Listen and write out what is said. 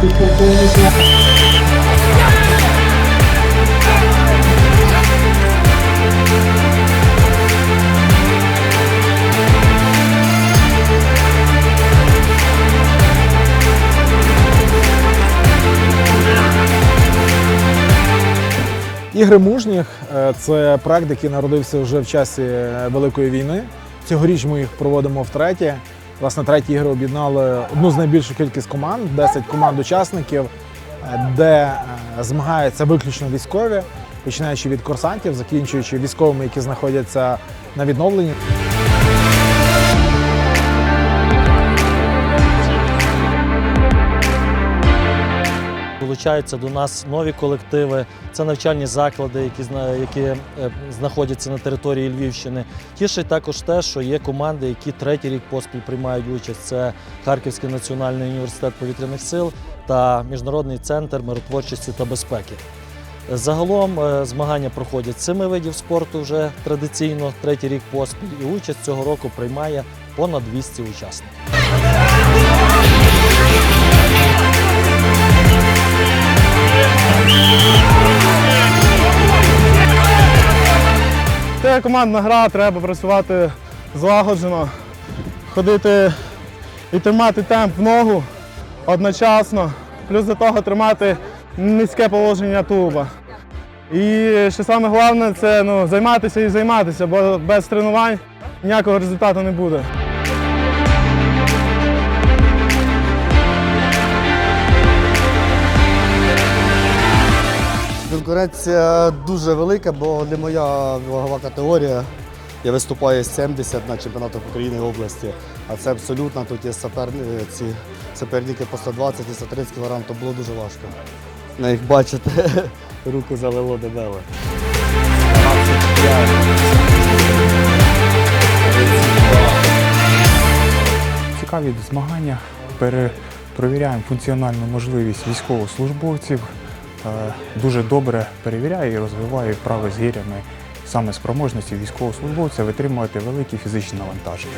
підполковника. Ігри мужніх е, це проект, який народився вже в часі е, Великої війни. Цьогоріч ми їх проводимо втретє. Власне, треті ігри об'єднали одну з найбільших кількість команд 10 команд учасників, е, де е, змагаються виключно військові, починаючи від курсантів, закінчуючи військовими, які знаходяться на відновленні. Долучаються до нас нові колективи, це навчальні заклади, які, які е, знаходяться на території Львівщини. Тішить також те, що є команди, які третій рік поспіль приймають участь. Це Харківський національний університет повітряних сил та Міжнародний центр миротворчості та безпеки. Загалом е, змагання проходять семи видів спорту вже традиційно, третій рік поспіль, і участь цього року приймає понад 200 учасників. Це командна гра, треба працювати злагоджено, ходити і тримати темп в ногу одночасно, плюс до того тримати низьке положення тулуба. І що саме головне, це ну, займатися і займатися, бо без тренувань ніякого результату не буде. Конкуренція дуже велика, бо не моя вагова категорія. Я виступаю з 70 на чемпіонатах України області, а це абсолютно тут є саперни- ці суперники по 120 і 130 кг, то було дуже важко. На їх бачите, руку залило дебеле. Цікаві змагання. Пере- Перевіряємо функціональну можливість військовослужбовців. Е, Дуже добре перевіряє і розвиває вправи з гірями саме спроможності військовослужбовця витримувати великі фізичні навантаження.